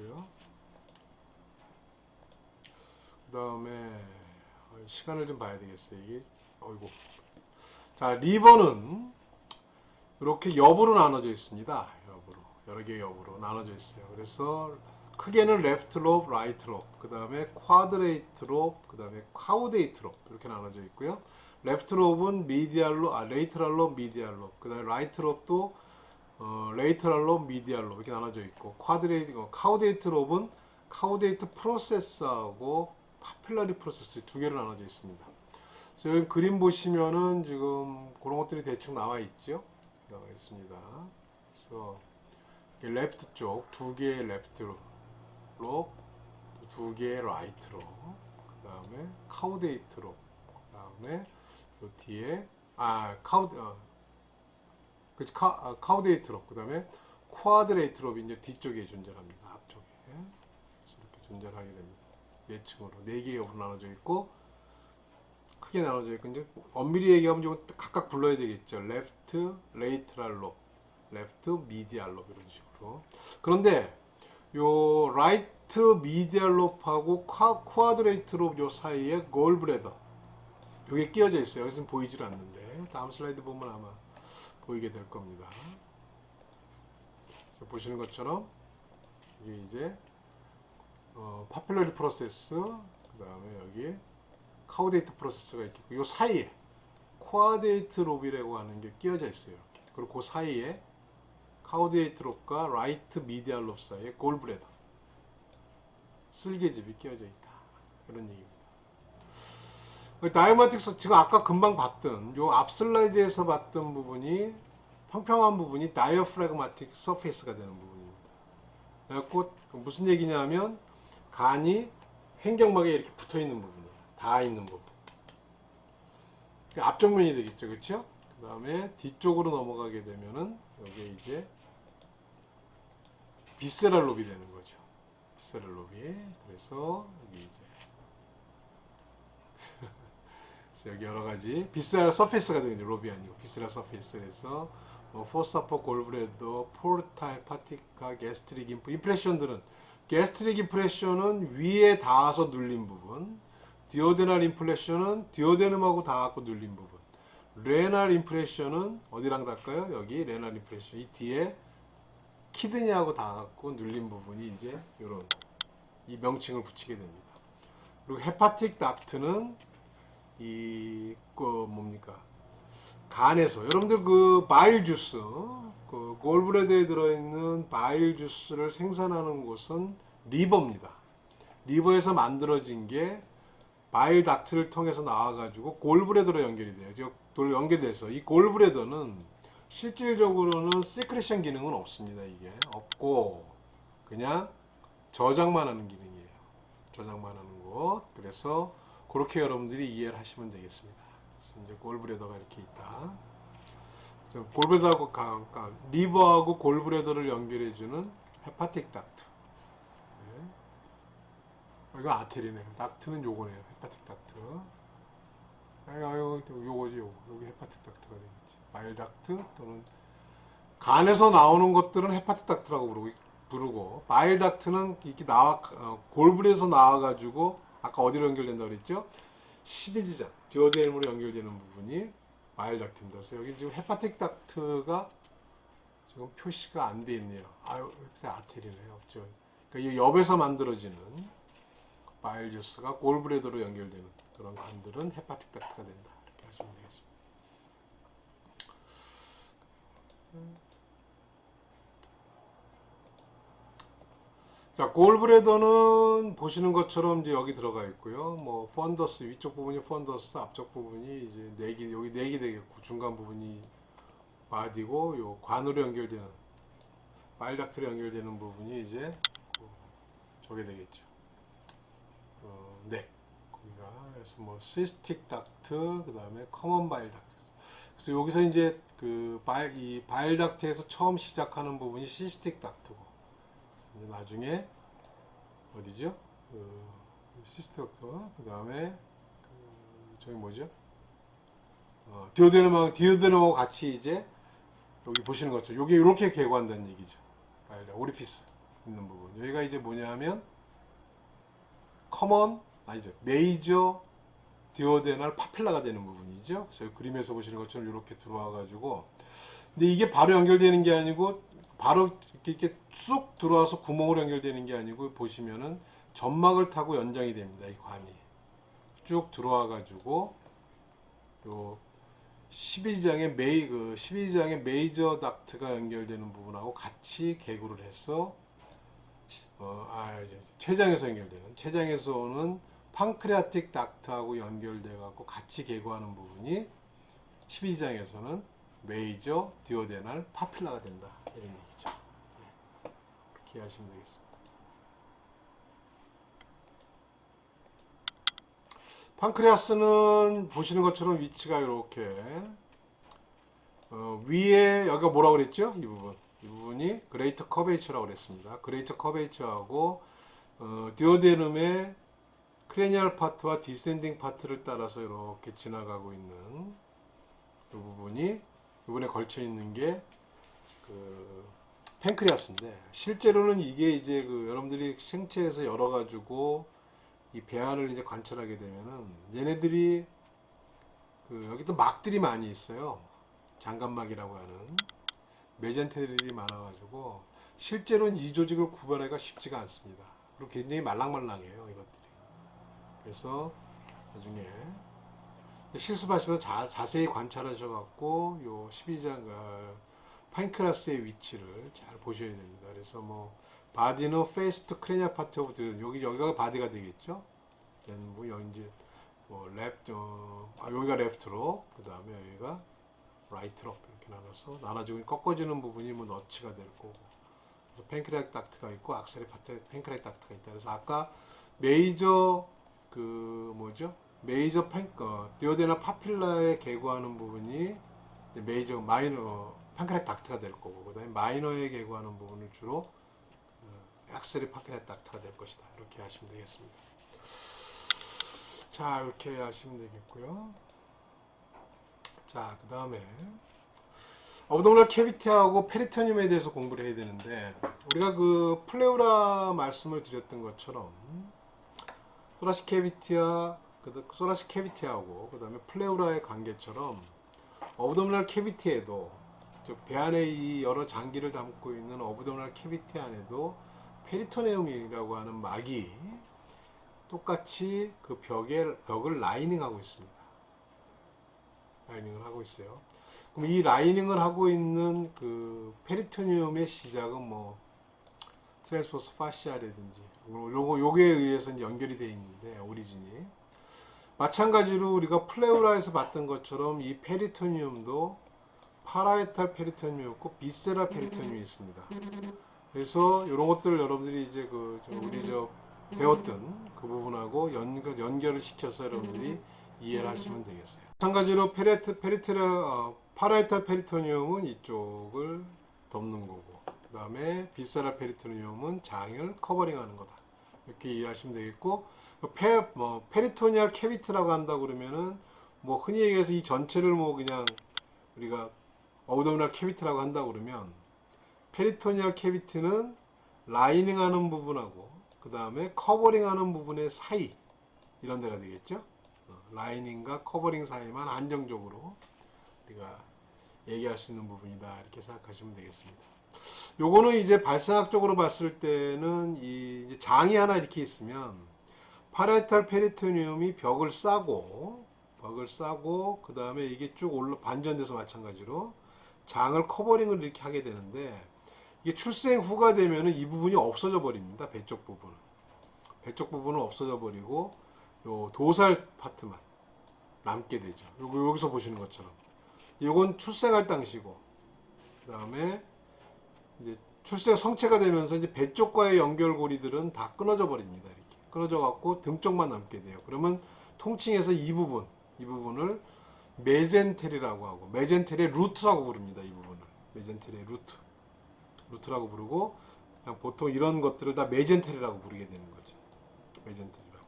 있고요. 그 다음에 시간을 좀 봐야 되겠어요. 이게 어이구. 자 리버는 이렇게 여부로 나눠져 있습니다. 여부로 여러 개 여부로 나눠져 있어요. 그래서 크게는 레프트 롭, 라이트 롭, 그 다음에 쿼드레이트 롭, 그 다음에 카우데이트 롭 이렇게 나눠져 있고요. 레프트 롭은 미디알 롭, 아 레이트럴 롭, 미디알 롭, 그 다음에 라이트 롭도 어, 레이트럴 롭, 미디알 롭 이렇게 나눠져 있고 쿼드레이트, 어, 카우데이트 롭은 카우데이트 프로세스하고 파필러리 프로세스 두 개로 나눠져 있습니다. 그래서 여기 그림 보시면은 지금 그런 것들이 대충 나와 있죠. 나와 있습니다. 그래서 레프트 쪽 두 개의 레프트 롭, 두 개의 라이트 롭, 그 다음에 카우데이트 롭, 그 다음에 요 뒤에 아 카우드 어, 그치 카, 아, 카우데이트 롭, 그 다음에 쿼드레이트 롭이 이제 뒤쪽에 존재합니다. 앞쪽에 이렇게 존재하게 됩니다. 네 층으로 네 롭으로 나눠져 있고 크게 나눠져 있고 이제 엄밀히 얘기하면 좀 각각 불러야 되겠죠. 레프트 미디알 롭 이런 식으로. 그런데 요 라이트 미디알 롭하고 쿼, 쿼드레이트 롭요 사이에 골브레더 요게 끼어져 있어요. 여기서 보이질 않는데 다음 슬라이드 보면 아마 보이게 될 겁니다. 보시는 것처럼 이게 이제 어, 파퓰러리 프로세스 그 다음에 여기 카우데이트 프로세스가 있겠고 요 사이에 코아데이트 롭이라고 하는 게 끼어져 있어요. 이렇게. 그리고 그 사이에 카우데이트 롭과 라이트 미디알 롭 사이에 골브레더 쓸개집이 끼어져 있다. 이런 얘기입니다. 다이마틱스 지금 아까 금방 봤던 요 앞 슬라이드에서 봤던 부분이 평평한 부분이 다이어프래그마틱 서페이스가 되는 부분입니다. 그래갖고 무슨 얘기냐면 간이 횡격막에 이렇게 붙어 있는 부분이에요. 다 있는 부분. 앞정면이 되겠죠, 그렇죠? 그 다음에 뒤쪽으로 넘어가게 되면은 여기에 이제 비세랄 롭이 되는 거죠. 비세랄 롭이. 그래서 여기 이제 여기 여러 가지 비세랄 서페이스가 되는 롭이 아니고 비세랄 서페이스에서 뭐 포사포 골브레더 포르타 헤파티카 게스트릭 인프 임프레션들은 게스트릭 임프레션은 위에 닿아서 눌린 부분 디오데날 임프레션은 디오데눔하고 닿았고 눌린 부분 레날 임프레션은 어디랑 닿을까요? 여기 레날 임프레션 이 뒤에 키드니하고 닿았고 눌린 부분이 이제 이런 이 명칭을 붙이게 됩니다. 그리고 헤파틱 닥트는 이 그 뭡니까 간에서 여러분들 그 바일 주스 그 골브레드에 들어있는 바일 주스를 생산하는 곳은 리버입니다. 리버에서 만들어진 게 바일 닥트를 통해서 나와가지고 골브레더로 연결이 돼요. 즉돌 연결돼서 이 골브레더는 실질적으로는 시크레션 기능은 없습니다. 이게 없고 그냥 저장만 하는 기능이에요. 저장만 하는 것. 그래서 그렇게 여러분들이 이해를 하시면 되겠습니다. 그래서 이제 골브레더가 이렇게 있다. 그래서 골브레더하고 가- 가- 리버하고 골브레더를 연결해주는 헤파틱 닥트. 네. 이거 아테리네. 닥트는 요거네요. 헤파틱 닥트. 아유, 요거지, 요거. 여기 헤파틱 닥트가 되겠지. 마일 닥트 또는 간에서 나오는 것들은 헤파틱 닥트라고 부르고, 부르고 마일 닥트는 이렇게 나와 어, 골브에서 나와가지고 아까 어디로 연결된다 그랬죠? 12지장 디오데임으로 연결되는 부분이 마일 닥트입니다. 그래서 여기 지금 헤파틱 닥트가 지금 표시가 안 돼 있네요. 아유, 그때 아테리네요. 없죠. 그러니까 이 엽에서 만들어지는 바일 주스가 골브레더로 연결되는 그런 관들은 헤파틱 닥트가 된다. 이렇게 하시면 되겠습니다. 자, 골브레더는 보시는 것처럼 이제 여기 들어가 있고요. 뭐 펀더스 위쪽 부분이 펀더스, 앞쪽 부분이 이제 네기 여기 네기 되겠고 중간 부분이 바디고 요 관으로 연결되는 말닥트로 연결되는 부분이 이제 그 저게 되겠죠. 어, 넥. 거기가 그래서 뭐 시스틱 닥트 그다음에 커먼 바일 닥트. 그래서 여기서 이제 그 바일 이 바일 닥트에서 처음 시작하는 부분이 시스틱 닥트고 나중에 어디죠? 그 시스틱 닥트 그다음에 그 저기 뭐죠? 어, 디오데놈하고 디오데놈하고 같이 이제 여기 보시는 것처럼 여기 이렇게 개관된 얘기죠. 닥트, 오리피스. 있는 부분. 여기가 이제 뭐냐면 커먼 아니죠 메이저 디오데날 파필라가 되는 부분이죠. 그래서 그림에서 보시는 것처럼 이렇게 들어와 가지고 근데 이게 바로 연결되는 게 아니고 바로 이렇게, 쑥 들어와서 구멍으로 연결되는 게 아니고 보시면은 점막을 타고 연장이 됩니다. 이 관이 쭉 들어와 가지고 요 12장의 메이 그 12장의 메이저 닥트가 연결되는 부분하고 같이 개구를 해서 어, 아, 이제 췌장에서 연결되는 췌장에서 오는 판크레아틱 닥트하고 연결돼 갖고 같이 개구하는 부분이 12장에서는 메이저 디오데날 파필라가 된다 이런 얘기죠. 예. 이해하시면 되겠습니다. 판크레아스는 보시는 것처럼 위치가 이렇게 어, 위에 여기가 뭐라고 그랬죠? 이 부분 이 부분이 그레이터 커베이처라고 그랬습니다. 그레이터 커베이처하고 어, 디오데눔의 크레니얼 파트와 디센딩 파트를 따라서 이렇게 지나가고 있는 이 부분이 이번에 걸쳐 있는 게그 팬크리아스인데 실제로는 이게 이제 그 여러분들이 생체에서 열어 가지고 이 배안을 이제 관찰하게 되면은 얘네들이 그 여기 또 막들이 많이 있어요. 장갑막이라고 하는 메젠테들이 많아가지고 실제로는 이 조직을 구별하기가 쉽지가 않습니다. 그리고 굉장히 말랑말랑해요 이것들이. 그래서 나중에 실습하시면서 자, 자세히 관찰하셔갖고 요 12장 어, 파인크라스의 위치를 잘 보셔야 됩니다. 그래서 뭐 바디는 페이스트 크레니아 파트 오브 드 여기 여기가 바디가 되겠죠. 뭐 이제 뭐 랩, 어, 아, 여기가 레프트로 그 다음에 여기가 라이트로 이렇게 나눠서 나눠지고 꺾어지는 부분이 뭐 너치가 될 거고 그래서 팬크레아틱 닥트가 있고 악셀리 파트 팬크레아틱 닥트가 있다. 그래서 아까 메이저 그 뭐죠? 메이저 팬 어, 디오데나 파필라에 개구하는 부분이 메이저 마이너 팬크레아틱 닥트가 될 거고 그다음에 마이너에 개구하는 부분을 주로 어, 악셀리 파크레아틱 닥트가 될 것이다. 이렇게 하시면 되겠습니다. 자 이렇게 하시면 되겠고요. 자, 그 다음에 어브도미널 캐비티하고 페리토늄에 대해서 공부를 해야 되는데 우리가 그 플레우라 말씀을 드렸던 것처럼 소라시 캐비티와 그 소라시 캐비티하고 그 다음에 플레우라의 관계처럼 어브도미널 캐비티에도 즉 배안에 이 여러 장기를 담고 있는 어브도미널 캐비티 안에도 페리토네움이라고 하는 막이 똑같이 그 벽에 벽을 라이닝하고 있습니다. 라이닝을 하고 있어요. 그럼 이 라이닝을 하고 있는 그 페리토니움의 시작은 뭐 트랜스포스 파시아라든지 요거 요게 의해서 연결이 되어 있는데 오리진이 마찬가지로 우리가 플레우라에서 봤던 것처럼 이 페리토니움도 파라에탈 페리토니움 있고 비세라 페리토니움이 있습니다. 그래서 이런 것들을 여러분들이 이제 그저 우리 저 배웠던 그 부분하고 연결 연결을 시켜서 여러분들이 이해를 하시면 되겠어요. 마찬가지로 페리트 페리테라 어, 파라이탈 페리토니움은 이쪽을 덮는 거고, 그 다음에 비세라 페리토니움은 장을 커버링하는 거다. 이렇게 이해하시면 되겠고, 페, 뭐 페리토니얼 캐비티라고 한다 그러면은 뭐 흔히 얘기해서 이 전체를 뭐 그냥 우리가 어우더미널 캐비티라고 한다 그러면 페리토니얼 캐비티는 라이닝하는 부분하고 그 다음에 커버링하는 부분의 사이 이런 데가 되겠죠. 어, 라이닝과 커버링 사이만 안정적으로 우리가 얘기할 수 있는 부분이다 이렇게 생각하시면 되겠습니다. 요거는 이제 발생학적으로 봤을 때는 이 장이 하나 이렇게 있으면 파레탈 페리토니움이 벽을 싸고 벽을 싸고 그 다음에 이게 쭉 올라 반전돼서 마찬가지로 장을 커버링을 이렇게 하게 되는데 이게 출생 후가 되면은 이 부분이 없어져 버립니다. 배 쪽 부분은 배 쪽 부분은 없어져 버리고 요 도살 파트만 남게 되죠. 요거 여기서 보시는 것처럼 요건 출생할 당시고 그다음에 이제 출생 성체가 되면서 이제 배 쪽과의 연결고리들은 다 끊어져 버립니다. 이렇게 끊어져 갖고 등 쪽만 남게 돼요. 그러면 통칭해서 이 부분 이 부분을 메젠테리라고 하고 메젠테리의 루트라고 부릅니다. 이 부분을 메젠테리의 루트 루트라고 부르고 그냥 보통 이런 것들을 다 메젠테리라고 부르게 되는 거죠. 메젠테리라고.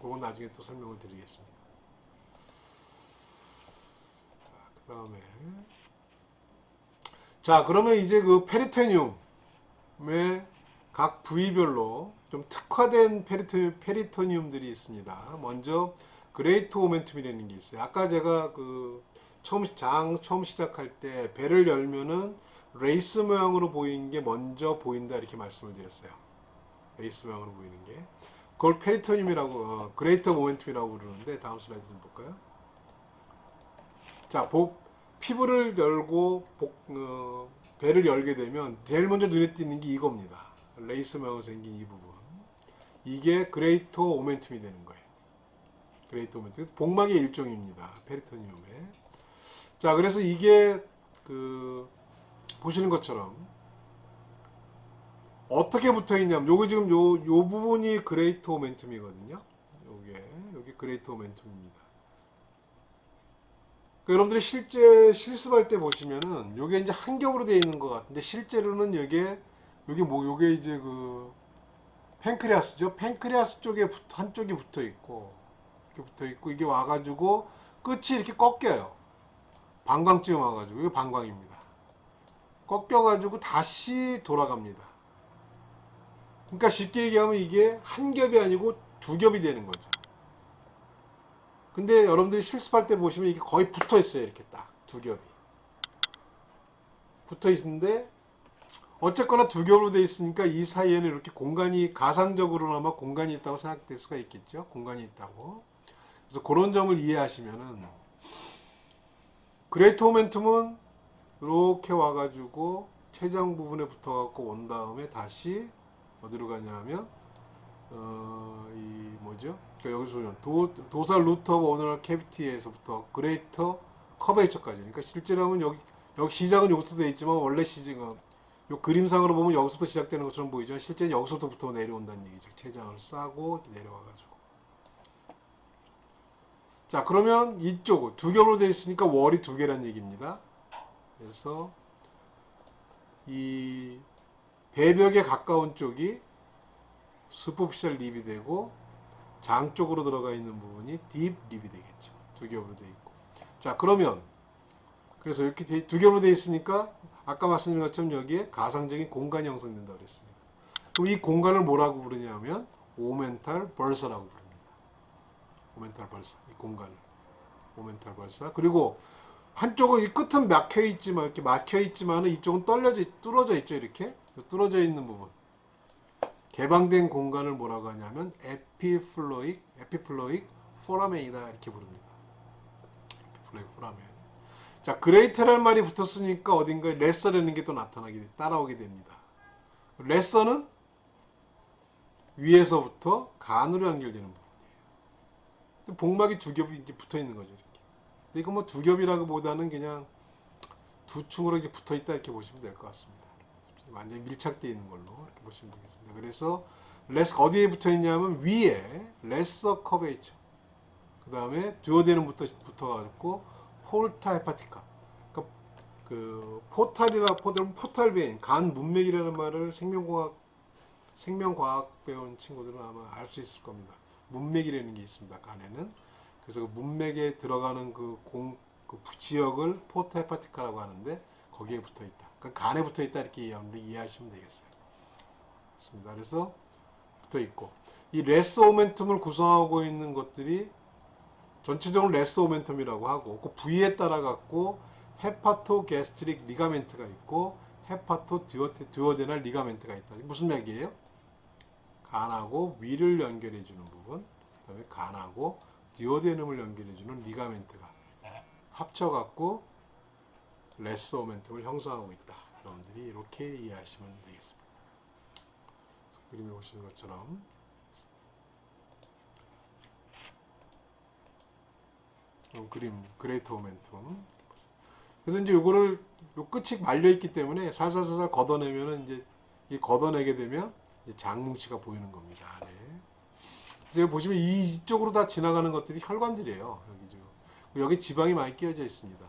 그건 나중에 또 설명을 드리겠습니다. 그 다음에 자 그러면 이제 그 페리테늄의 각 부위별로 좀 특화된 페리토, 페리토니움들이 있습니다. 먼저 그레이트 오멘툼이라는 게 있어요. 아까 제가 그 처음 시- 장 처음 시작할 때 배를 열면은 레이스 모양으로 보이는 게 먼저 보인다 이렇게 말씀을 드렸어요. 레이스 모양으로 보이는 게 그걸 페리토늄이라고 어, 그레이터 모멘툼이라고 부르는데 다음 슬라이드 좀 볼까요? 자, 복, 피부를 열고 복, 어, 배를 열게 되면 제일 먼저 눈에 띄는 게 이겁니다. 레이스 모양으로 생긴 이 부분. 이게 그레이터 오멘툼이 되는 거예요. 그레이터 오멘툼. 복막의 일종입니다. 페리토니움의. 자, 그래서 이게 그 보시는 것처럼 어떻게 붙어 있냐면 요게 지금 요, 요 부분이 그레이터 오멘툼이거든요. 요게 요게 그레이터 오멘툼입니다. 그 여러분들이 실제 실습할 때 보시면은 요게 이제 한 겹으로 되어 있는 것 같은데 실제로는 요게 요게 뭐 요게 이제 그 팬크리아스죠. 팬크리아스 쪽에 붙- 한쪽이 붙어 있고 이렇게 붙어 있고 이게 와가지고 끝이 이렇게 꺾여요. 방광쯤 와가지고 이게 방광입니다. 꺾여가지고 다시 돌아갑니다. 그러니까 쉽게 얘기하면 이게 한 겹이 아니고 두 겹이 되는 거죠. 근데 여러분들이 실습할 때 보시면 이게 거의 붙어 있어요. 이렇게 딱 두 겹이. 붙어 있는데 어쨌거나 두 겹으로 돼 있으니까 이 사이에는 이렇게 공간이 가상적으로나마 공간이 있다고 생각될 수가 있겠죠. 공간이 있다고. 그래서 그런 점을 이해하시면은 그레이트 모멘tum은 이렇게 와가지고 최장 부분에 붙어갖고 온 다음에 다시 어디로 가냐면 어, 이 뭐죠? 그러니까 여기서 보면 도, 도사 오브 오너럴 캐비티에서부터 그레이터 커베이처까지. 그러니까 실제로 하면 여기 여기 시작은 여기서 돼 있지만 원래 시작은 요 그림상으로 보면 여기서부터 시작되는 것처럼 보이지만 실제는 여기서부터 내려온다는 얘기죠. 체장을 싸고 내려와가지고. 자 그러면 이쪽 두 겹으로 되어 있으니까 월이 두 개란 얘기입니다. 그래서 이 배벽에 가까운 쪽이 슈퍼피셜 립이 되고 장 쪽으로 들어가 있는 부분이 딥 립이 되겠죠. 두 겹으로 되어 있고. 자 그러면 그래서 이렇게 돼- 두 겹으로 되어 있으니까 아까 말씀드린 것처럼 여기에 가상적인 공간이 형성된다고 그랬습니다. 그럼 이 공간을 뭐라고 부르냐면 오멘탈 벌서라고 부릅니다. 오멘탈 벌서 이 공간을 오멘탈 벌서 그리고 한쪽은 이 끝은 막혀 있지만 이렇게 막혀 있지만은 이쪽은 떨려져 있- 뚫어져 있죠 이렇게 뚫어져 있는 부분 개방된 공간을 뭐라고 하냐면 에피플로익 에피플로익 포라멘이다 이렇게 부릅니다. 에피플로익 포라멘. 자 그레이트라는 말이 붙었으니까 어딘가에 레서라는 게 또 나타나게 돼- 따라오게 됩니다. 레서는 위에서부터 간으로 연결되는. 근데 복막이 두 겹이 이렇게 붙어 있는 거죠 이렇게. 이거 뭐 두 겹이라기보다는 그냥 두 층으로 이렇게 붙어 있다 이렇게 보시면 될 것 같습니다. 완전히 밀착되어 있는 걸로 이렇게 보시면 되겠습니다. 그래서 레스 어디에 붙어 있냐면 위에 레서 커베이처. 그 다음에 듀오데는 붙어 붙어가지고 폴타 헤파티카. 그러니까 그 포탈이라 포탈 포탈 베인 간 문맥이라는 말을 생명과학 생명과학 배운 친구들은 아마 알 수 있을 겁니다. 문맥이라는 게 있습니다. 간에는 그래서 그 문맥에 들어가는 그 공 그 지역을 포타 헤파티카라고 하는데 거기에 붙어 있다. 그러니까 간에 붙어 있다 이렇게 이해하시면 되겠어요. 그렇습니다. 그래서 붙어 있고 이 레스 오멘텀을 구성하고 있는 것들이 전체적으로 레스 오멘텀이라고 하고 그 부위에 따라 갖고 헤파토 게스트릭 리가멘트가 있고 헤파토 듀오데날 리가멘트가 있다. 무슨 얘기예요? 간하고 위를 연결해 주는 부분, 그다음에 간하고 디오데눔을 연결해 주는 리가멘트가 합쳐 갖고 레스 오멘텀을 형성하고 있다. 여러분들이 이렇게 이해하시면 되겠습니다. 그림에 보시는 것처럼 요 그림 그레이터 오멘텀 그래서 이제 요거를 요 끝이 말려 있기 때문에 살살살살 걷어내면은 이제 이 걷어내게 되면 장뭉치가 보이는 겁니다. 안에. 그래서 여기 보시면 이- 이쪽으로 다 지나가는 것들이 혈관들이에요. 여기 지금 여기 지방이 많이 끼어져 있습니다.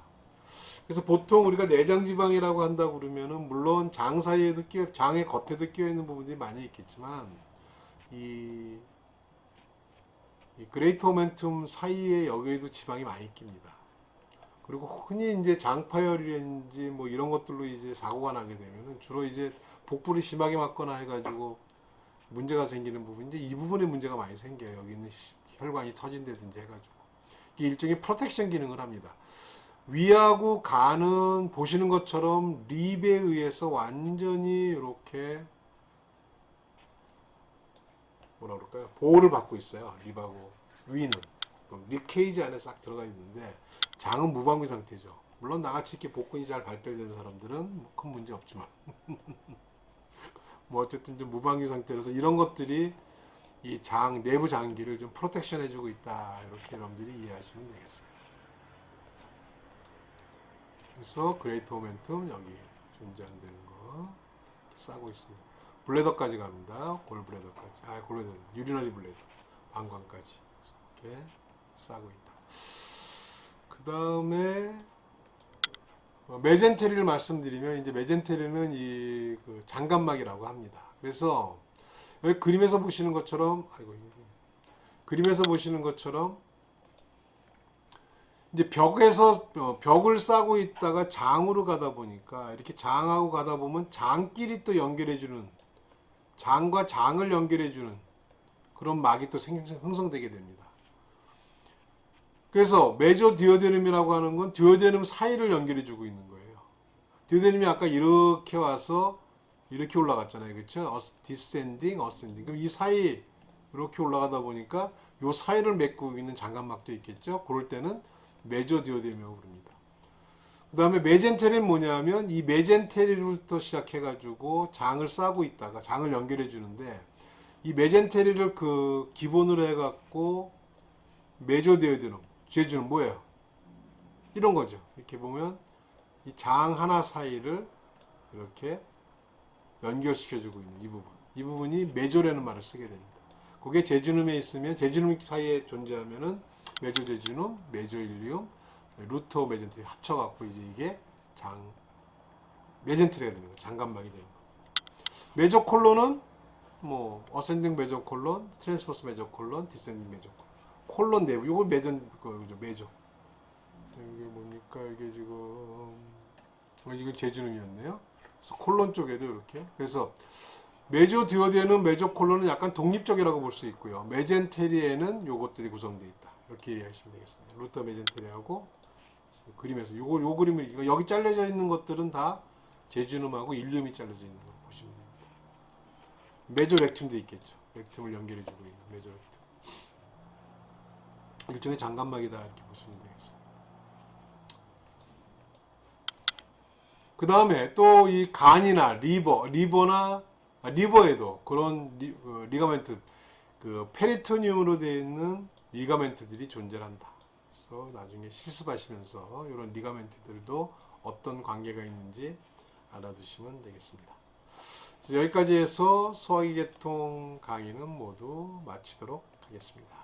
그래서 보통 우리가 내장 지방이라고 한다고 그러면은 물론 장 사이에도 끼어 장의 겉에도 끼어 있는 부분들이 많이 있겠지만 이, 이 그레이트 오멘툼 사이에 여기에도 지방이 많이 낍니다. 그리고 흔히 이제 장파열이라든지 뭐 이런 것들로 이제 사고가 나게 되면은 주로 이제 복부를 심하게 맞거나 해가지고 문제가 생기는 부분인데 이 부분에 문제가 많이 생겨요. 여기 있는 시- 혈관이 터진다든지 해가지고 이게 일종의 프로텍션 기능을 합니다. 위하고 간은 보시는 것처럼 립에 의해서 완전히 이렇게 뭐라 그럴까요? 보호를 받고 있어요. 립하고 위는 그럼 립 케이지 안에 싹 들어가 있는데 장은 무방비 상태죠. 물론 나같이 이렇게 복근이 잘 발달된 사람들은 뭐큰 문제 없지만 뭐 어쨌든 좀 무방비 상태라서 이런 것들이 이 장 내부 장기를 좀 프로텍션 해주고 있다 이렇게 여러분들이 이해하시면 되겠어요. 그래서 그레이트 모멘텀 여기 존재한다는 거 싸고 있습니다. 블레더까지 갑니다. 골블레더까지. 아, 골블레더. 유리너리 블레더. 방광까지. 이렇게 싸고 있다. 그 다음에 메젠테리를 말씀드리면 이제 메젠테리는 이 그 장간막이라고 합니다. 그래서 여기 그림에서 보시는 것처럼 아이고 그림에서 보시는 것처럼 이제 벽에서 어, 벽을 싸고 있다가 장으로 가다 보니까 이렇게 장하고 가다 보면 장끼리 또 연결해 주는 장과 장을 연결해 주는 그런 막이 또 생- 형성되게 됩니다. 그래서 메조 디오데눔이라고 하는 건 디오데눔 사이를 연결해 주고 있는 거예요. 디오데눔이 아까 이렇게 와서 이렇게 올라갔잖아요, 그렇죠? 디센딩, 어센딩. 그럼 이 사이 이렇게 올라가다 보니까 이 사이를 맺고 있는 장관막도 있겠죠. 그럴 때는 메조 디오데눔이라고 부릅니다. 그 다음에 메젠테리는 뭐냐면 이 메젠테리부터 시작해가지고 장을 싸고 있다가 장을 연결해 주는데 이 메젠테리를 그 기본으로 해갖고 메조 디오드는 제주는 뭐예요? 이런 거죠. 이렇게 보면 이 장 하나 사이를 이렇게 연결시켜주고 있는 이 부분. 이 부분이 메조라는 말을 쓰게 됩니다. 그게 제주눔에 있으면 제주눔 사이에 존재하면은 메조 제주눔, 메조 일리움, 루터 메젠트리 합쳐 갖고 이제 이게 장 메젠트리가 되는 거, 장간막이 되는 거. 메조 콜론은 뭐 어센딩 메조 콜론, 트랜스퍼스 메조 콜론, 디센딩 메조 콜론, 콜론 내부. 요거 메전 그죠 메조. 이게 뭡니까 이게 지금 어, 이거 제주름이었네요. 그래서 콜론 쪽에도 이렇게. 그래서 메조 디오디에는 메조 콜론은 약간 독립적이라고 볼 수 있고요. 메젠테리에는 요것들이 구성되어 있다. 이렇게 이해하시면 되겠습니다. 루터 메젠테리하고 그림에서 요거 요 그림을 이거 여기 잘려져 있는 것들은 다 제주름하고 일륨이 잘려져 있는 걸 보시면 됩니다. 메조 렉툼도 있겠죠. 렉툼을 연결해 주고 있는 메조 렉툼. 일종의 장관막이다 이렇게 보시면 되겠어요. 그 다음에 또 이 간이나 리버, 리버나 아, 리버에도 그런 리, 어, 리가멘트, 그 페리토늄으로 되어 있는 리가멘트들이 존재한다. 그래서 나중에 실습하시면서 이런 리가멘트들도 어떤 관계가 있는지 알아두시면 되겠습니다. 여기까지 해서 소화기 계통 강의는 모두 마치도록 하겠습니다.